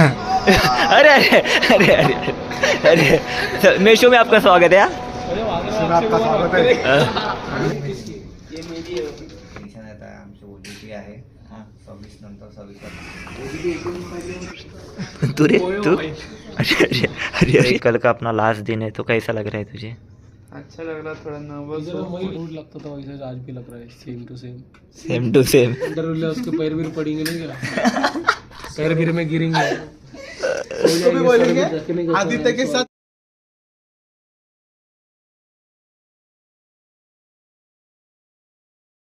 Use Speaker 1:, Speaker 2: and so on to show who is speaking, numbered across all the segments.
Speaker 1: अरे अरे अरे अरे अरे। सर, मेशो में आपका स्वागत है हाँ?
Speaker 2: आपका स्वागत है
Speaker 1: तू रे तू? अरे अरे अरे अरे। कल का अपना लास्ट दिन है तो कैसा लग रहा है तुझे?
Speaker 2: अच्छा लग रहा थोड़ा नर्वस
Speaker 3: रूट लगता था वैसे आज भी लग रहा है same to same
Speaker 1: same to same
Speaker 3: लिया उसके पैर भी पड़ेंगे नहीं क्या? पैर फिर में गिरेंगे।
Speaker 2: उसको भी बोलेंगे? आदित्य के साथ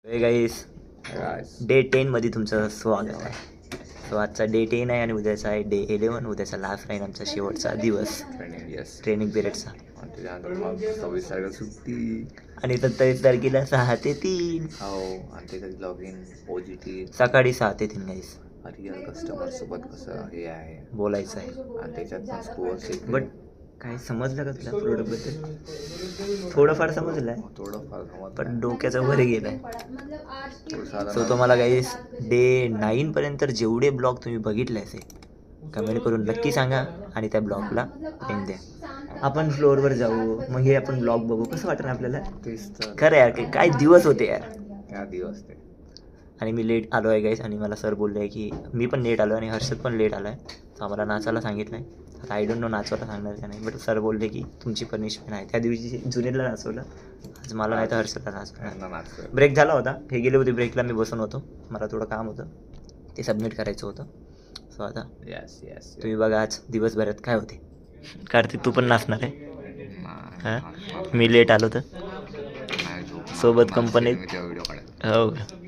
Speaker 1: गाईस डे टेन मध्ये तुमचं स्वागत आहे. सो आजचा डे टेन आहे आणि उद्याचा आहे डे इलेवन उद्याचा लास्ट राहील आमचा शेवटचा दिवस. ट्रेनिंग पिरियडचा
Speaker 4: सव्वीस तारखेला सुट्टी.
Speaker 1: आणि सत्तावीस तारखेला सहा ते तीन.
Speaker 4: हो आणि त्याच्यात लॉग इन
Speaker 1: सकाळी सहा ते तीन गाईस
Speaker 4: रिअल कस्टमर सोबत कसं हे आहे.
Speaker 1: बोलायचं आहे.
Speaker 4: आणि त्याच्यात स्कोअर
Speaker 1: बट काय समजलं का तुला प्रोडक्टबद्दल थोडंफार समजलं आहे
Speaker 4: थोडं फार समज
Speaker 1: पण डोक्याचं वर गेलं.
Speaker 4: थोडं
Speaker 1: सो तुम्हाला गाईस डे नाईनपर्यंत जेवढे ब्लॉग तुम्ही बघितले असेल कमेंट करून नक्की सांगा आणि त्या ब्लॉगला लिंक द्या. आपण फ्लोअरवर जाऊ मग हे आपण ब्लॉग बघू. कसं वाटणार आपल्याला? खरं यार काय दिवस होते यार.
Speaker 4: त्या दिवस ते.
Speaker 1: आणि मी लेट आलो आहे गाईस आणि मला सर बोलले आहे की मी पण लेट आलो आणि हर्षद पण लेट आला आहे तर आम्हाला नाचायला सांगितलं आहे आता आय डोंट नो नाचवायला सांगणार का नाही बट सर बोलले की तुमची पनिशमेंट आहे. त्या दिवशी जुनेरला नाचवलं. आज मला नाही तर हर्षदला नाचवलं. ब्रेक झाला होता. हे गेले होते ब्रेकला मी बसून होतो. मला थोडं काम होतं. ते सबमिट करायचं होतं. सो आता
Speaker 4: येस येस
Speaker 1: तुम्ही बघा आज दिवसभरात काय होते. कार्तिक तू पण नाचणार आहे. हां? मी लेट आलो तर. सोबत कंपनीत हो का?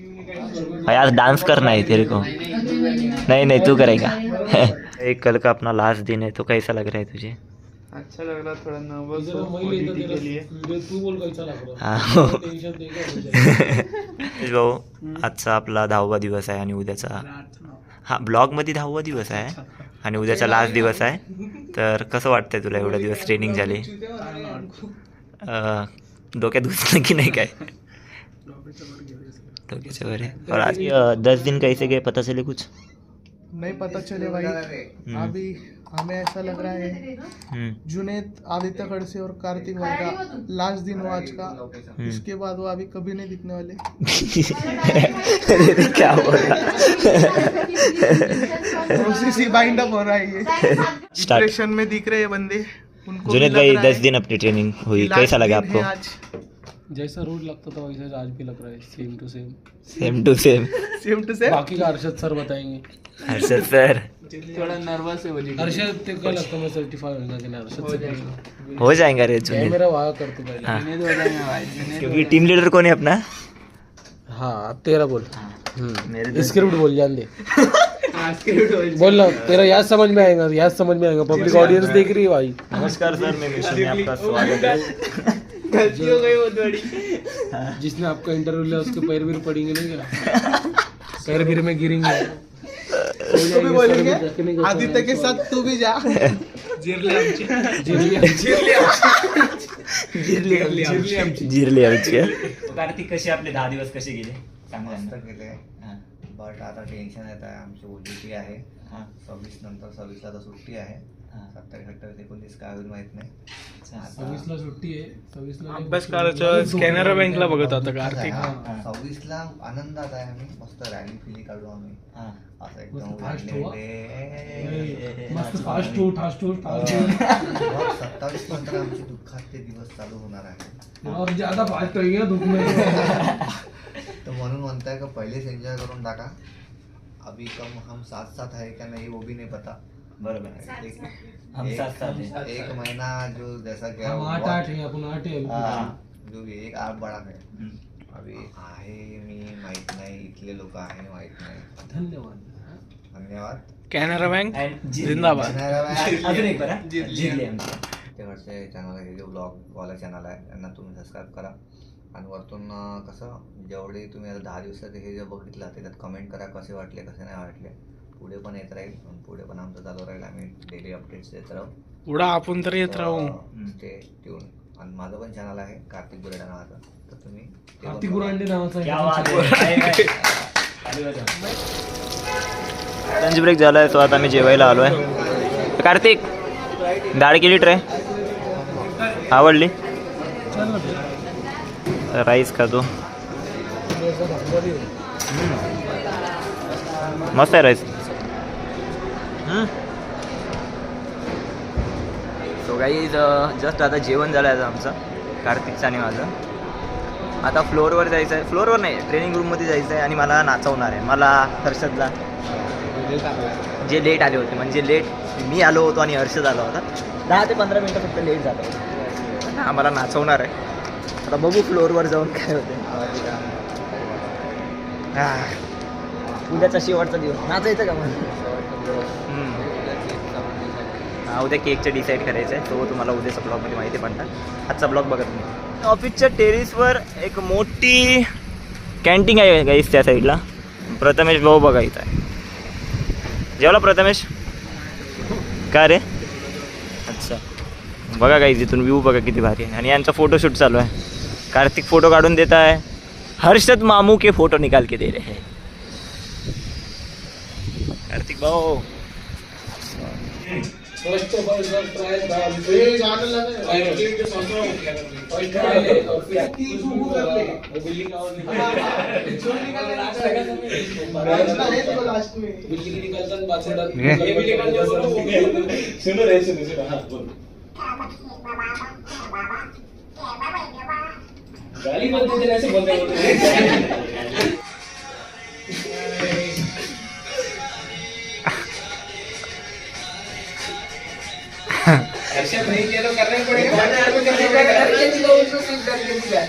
Speaker 1: भाई आज डांस करना है तेरे को। नहीं नहीं तू करेगा। एक कल का अपना लास्ट दिन है तो कैसा लग रहा है तुझे?
Speaker 2: अच्छा लग रहा थोड़ा नर्वस
Speaker 1: हा
Speaker 3: है। टेंशन देगा
Speaker 1: भाऊ आजचा आपला दहावा दिवस आहे आणि उद्याचा हा ब्लॉगमध्ये दहावा दिवस आहे आणि उद्याचा लास्ट दिवस आहे. तर कसं वाटतंय तुला एवढा दिवस ट्रेनिंग झाली? अं, डोक्यात घुसलं की नाही काय? डोक्याच्या वर आहे और आज दस दिन कैसे गए? पता चले कुछ?
Speaker 2: नहीं पता चले भाई। अभी हमें ऐसा लग रहा है
Speaker 1: हम्म,
Speaker 2: जुनेद आदित्य खड़से और कार्तिक भाई का लास्ट दिन हो आज का। इसके बाद वो अभी कभी नहीं दिखने वाले।
Speaker 1: क्या बोला?
Speaker 2: प्रोसेस ही बाइंड अप हो रहा है ये। डिप्रेशन में दिख रहे हैं बंदे।
Speaker 1: जुनेद भाई दस दिन अपनी ट्रेनिंग हुई। कैसा लगा आपको?
Speaker 2: आज।
Speaker 3: जैसा रूट लगता था वैसे आज भी लग रहा है same to same
Speaker 1: same to same
Speaker 2: same to same
Speaker 3: बाकी का अरशद सर बताएँगे।
Speaker 1: हर्षद सर।
Speaker 2: थोड़ा नर्वस है बोलिए
Speaker 3: अरशद तेरे को लगता है मैं सर्टिफाई होगा कि नहीं अरशद से पूछना
Speaker 1: हो जाएगा रे जुनेद
Speaker 3: कैमरा वहाँ कर तू पहले
Speaker 1: हाँ। क्योंकि टीम लीडर कौन है अपना?
Speaker 3: हाँ तेरा बोल।
Speaker 1: मेरे
Speaker 3: स्क्रिप्ट बोल जान दे। बोल। ना तेरा याद समझ में आएगा याद समझ में आएगा। पब्लिक ऑडियंस देख रही है भाई।
Speaker 1: नमस्कार सर मैं मिशन में आपका स्वागत है।
Speaker 2: गलती हो गई बहुत बड़ी
Speaker 3: जिसने आपका इंटरव्यू लिया उसके पैर भी पड़ेंगे नहीं क्या? पैर फिर में गिरेंगे।
Speaker 2: उसको भी बोलेंगे आदित्य के साथ तू भी जा।
Speaker 1: जिरली आमची कार्तिक कसे आपले दहा दिवस कसे गेले?
Speaker 4: मस्त केले बट आता टेन्शन येत आहे. आमची ओटीपी आहे. सव्वीस नंतर सव्वीसला तर सुट्टी आहे. सत्तावीस अठ्ठावीस एकोणतीस काय होईल माहीत नाही.
Speaker 3: सव्वीसला सुट्टी आहे. सव्वीसला
Speaker 2: अभ्यास करायचं कॅनरा बँकला बघत आता कार्तिक
Speaker 4: सव्वीसला आनंदात आहे आम्ही. मस्त रॅली फिली काढू आम्ही. असं एकदम
Speaker 3: फास्ट
Speaker 4: उडलेले.
Speaker 3: मस्त फास्ट हो फास्ट हो. फास्ट
Speaker 4: सत्तावीस नंतर आमचे दुःखात ते दिवस चालू होणार आहे
Speaker 3: और ज्यादा फास्ट हो दुख
Speaker 4: तर म्हणून म्हणताय का पहिलेच एन्जॉय करून टाका. अभी कम हम साथ साथ है क्या नहीं वो भी नहीं पता.
Speaker 1: बरोबर. आहे.
Speaker 4: एक,
Speaker 1: हम
Speaker 4: एक-
Speaker 1: साथ साथ.
Speaker 4: एक महीना जो जैसा कि
Speaker 3: हम आठ आठ है अपन आठ है
Speaker 4: हाँ, जो भी एक आठ बड़ा है।
Speaker 1: हम्म.
Speaker 4: अभी आहे मी माहीत नाही इथले लोक आहे माहीत नाही.
Speaker 3: धन्यवाद.
Speaker 4: धन्यवाद.
Speaker 2: कॅनरा बँक. जिंदाबाद.
Speaker 1: अजून एक बरं. आमची.
Speaker 4: चॅनल आहे जे ब्लॉगवाला चॅनल आहे. त्यांना तुम्ही सबस्क्राईब करा. आणि वरतून कसं जेवढे तुम्ही आता दहा दिवसात हे जे बघितलं त्याच्यात कमेंट करा कसे वाटले कसे नाही वाटले. पुढे पण येत राहील पुढे पण आमचं चालू राहील. आम्ही डेली अपडेट्स देत राहू.
Speaker 2: पुढं आपण तर येत राहू.
Speaker 4: ते ट्यून आणि माझं पण चॅनल आहे कार्तिक बुरेडा नावाचं. तर तुम्ही ते पण
Speaker 3: कार्तिक. गुरांडे नावाचा आहे.
Speaker 1: है. लंच ब्रेक झाला आहे तो आता आम्ही जेवायला आलो आहे कार्तिक डाळ केली ट्राय आवडली? राईस खातो. मस्त आहे राईस. सो काही जस्ट आता जेवण झालं आहे आता आमचं कार्तिकचं आणि माझं. आता फ्लोअरवर जायचं आहे फ्लोअरवर नाही ट्रेनिंग रूममध्ये जायचं आहे आणि मला नाचवणार आहे. मला हर्षदला जे लेट आले होते म्हणजे लेट मी आलो होतो आणि हर्षद आला होता. दहा ते पंधरा मिनटं फक्त लेट झालं होतं. आम्हाला नाचवणार आहे. आता बघू फ्लोअरवर जाऊन काय होते उद्याचा शेवटचा दिवस. नाचायचं का मग? उद्या केकचं डिसाईड करायचं आहे तो तुम्हाला उद्याच्या ब्लॉगमध्ये माहिती पडणार आजचा ब्लॉग बघत नाही ऑफिसच्या टेरिसवर एक मोठी कॅन्टीन आहे गाईस त्या साईडला प्रथमेश भाऊ बघायचा आहे जेवला प्रथमेश? का रे? अच्छा. बघा काही तिथून व्ह्यू बघा किती भारी आहे. आणि यांचा फोटोशूट चालू आहे. कार्तिक फोटो काढून देत आहे. हर्षद मामू के फोटो निकाल के दे रहे हैं. कार्तिक भाऊ.
Speaker 4: First of all sir try the ये जाने लगे। और टीम के
Speaker 3: साथ में
Speaker 5: क्या
Speaker 3: करते और फिर तीन को कर ले वो बिल्डिंग और निकल छोड़ निकल लास्ट लगा सब रास्ता है?
Speaker 4: तो
Speaker 3: लास्ट में। बिल्डिंग निकलता है बात छोड़ा ये भी निकल जो सुनो रे सुनो हाँ बोल। गाली मत दे ऐसे बोलते हैं। नहीं किया तो करना ही पड़ेगा करके दिया
Speaker 5: उसको सिर्फ करके दिया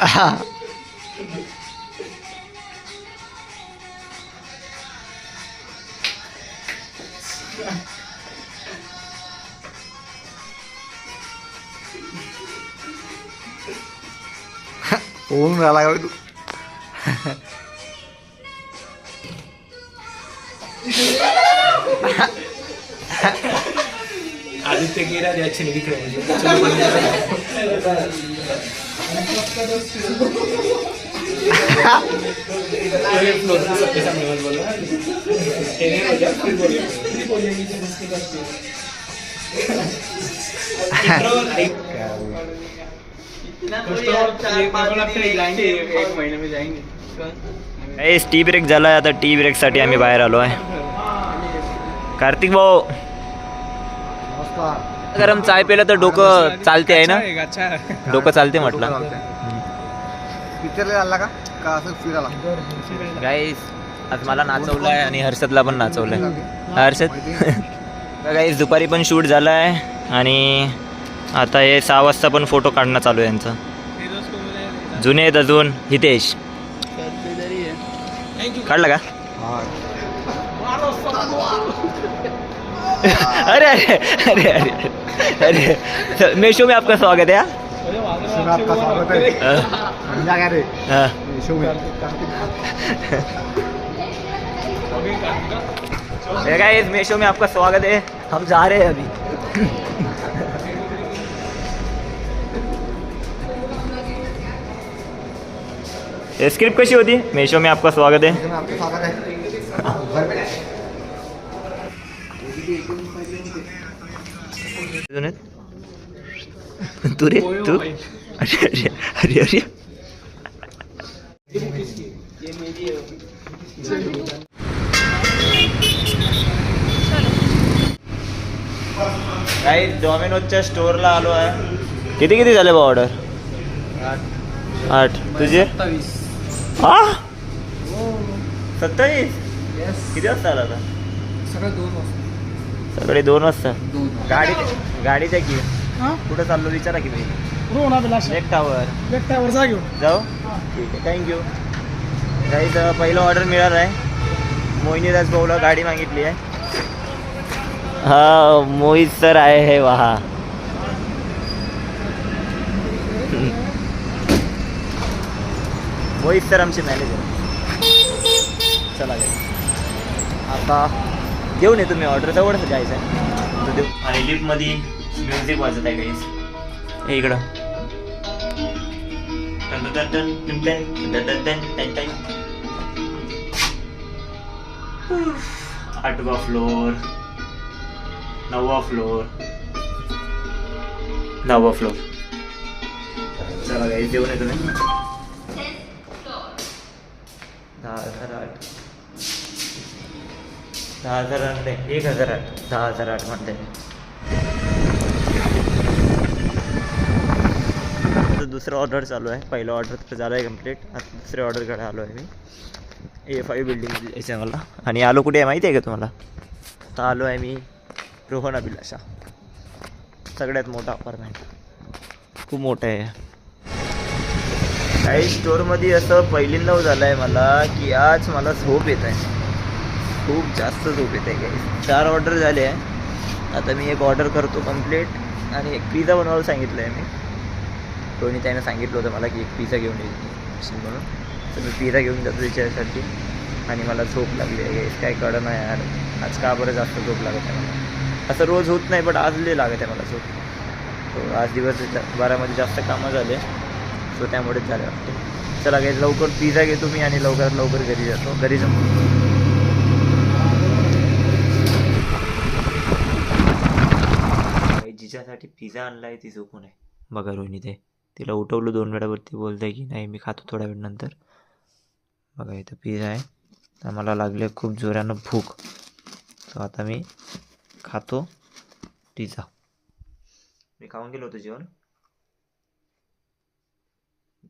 Speaker 1: अच्छा
Speaker 4: Uno, la
Speaker 3: जा फिर बोलो एक महीने में जाएंगे।
Speaker 1: टी ब्रेक झाला आहे आता टी ब्रेकसाठी आम्ही बाहेर आलो आहे कार्तिक भाऊ. गरम चाय पिलं तर डोकं चालते आहे ना? डोकं चालते म्हटलं.
Speaker 4: पिक्चरला का? का असं फिरायला?
Speaker 1: गाईस आज मला नाचवलं आहे आणि हर्षदला पण नाचवलं आहे हर्षद? गाईस दुपारी पण शूट झालं आहे आणि आता हे सहा वाजता पण फोटो काढणं चालू आहे यांचं. जुने आहेत अजून. हितेश. काढलं का? अरे अरे अरे अरे अरे मेशो में आपका स्वागत है हाँ?
Speaker 4: आपका स्वागत है।
Speaker 1: हाँ, हाँ.
Speaker 4: शो में।
Speaker 1: हे मेशो में आपका स्वागत है। हम जा रहे हैं अभी। स्क्रिप्ट कैसी होती? है। मेशो में आपका स्वागत है। तू रे तू? अरे अरे अरे अरे. काही डॉमिनोजच्या स्टोअरला आलो आहे. किती किती झाले बा ऑर्डर आठ. तुझे? हा. सत्तावीस? किती वाजता आला आता?
Speaker 2: सगळं दोन वाजता.
Speaker 1: सगळे दोन वाजता.
Speaker 2: दोन.
Speaker 1: गाडी गाडीच्या की.
Speaker 2: हां?
Speaker 1: कुठं चाललो विचारा की भाई
Speaker 2: रोहन अभिलाष
Speaker 1: नेक टावर
Speaker 2: लेफ्टावर जा घेऊन.
Speaker 1: जाऊ? ठीक आहे थँक्यू गाईज पहिलं ऑर्डर मिळालं आहे. मोहिनी दास भाऊला गाडी मागितली आहे. हा मोहित सर आहे हे वहा. मोहित सर आमचे मॅनेजर चला. आता घेऊन येतो मी ऑर्डर जवळच जायचं आहे तर देऊ आणि लिफ्टमध्ये म्युझिक वाजत आहे काही इकडं आठवा फ्लोअर नववा फ्लोअर नववा फ्लोअर चला काही देऊन येतो मी दहा हजार आठ दहा हजार आठ नाही एक हजार आठ दहा हजार आठ म्हणते दुसरं ऑर्डर चालू आहे. पहिलं ऑर्डर तर झालं आहे कंप्लीट आता दुसऱ्या ऑर्डरकडे आलो आहे मी. ए फाईव्ह बिल्डिंग यायचं आहे मला आणि आलो कुठे आहे माहिती आहे का तुम्हाला? आता आलो आहे मी रोहन अभिलाषा. सगळ्यात मोठा अपार्टमेंट खूप मोठं आहे. काही स्टोअरमध्ये असं पहिल्यांदा झालं आहे मला की आज मला झोप येत आहे. खूप जास्त झोप येते गाईस काही चार ऑर्डर झाले आहे. आता मी एक ऑर्डर करतो कंप्लीट आणि एक पिझ्झा बनवायला सांगितलं आहे मी. कोणी त्याने सांगितलं होतं मला की एक पिझ्झा घेऊन येईल म्हणून. तर मी पिझ्झा घेऊन जातो त्याच्यासाठी. आणि मला झोप लागली आहे काय कळं नाही यार. आज का बरं जास्त झोप लागत आहे मला. असं रोज होत नाही पण आज लय लागत आहे मला झोप. सो आज दिवस बारामध्ये जास्त कामं झाले. सो त्यामुळेच झालं वाटतं. चला काही लवकर पिझ्झा घेतो मी आणि लवकरात लवकर घरी जातो. घरी जमतो काही पिझ्झा आणला आहे ती झोपून आहे. बघा रोहिणी ते. तिला उठवलं दोन वेळावरती बोलते की नाही मी खातो थोड्या वेळ नंतर. बघा इथं पिझ्झा आहे. तर मला लागले खूप जोरानं भूक. तो आता मी खातो पिझ्झा. मी खाऊन गेलो होतो जेवण.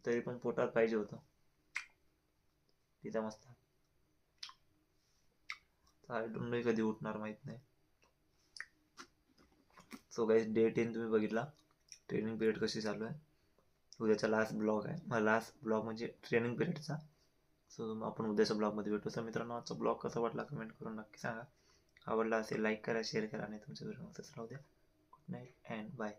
Speaker 1: तरी पण पोटात पाहिजे होतं. पिझ्झा मस्त आय कधी उठणार माहीत नाही. सो गाईज डे टेन तुम्ही बघितला. ट्रेनिंग पिरियड कशी चालू आहे? उद्याचा लास्ट ब्लॉग आहे. मला लास्ट ब्लॉग म्हणजे ट्रेनिंग पिरियडचा सो आपण उद्याच्या ब्लॉगमध्ये भेटू. सर मित्रांनो आजचा ब्लॉग कसा वाटला कमेंट करून नक्की सांगा. आवडला असेल लाईक करा शेअर करा आणि तुमच्या घरी राहू द्या. Good night and bye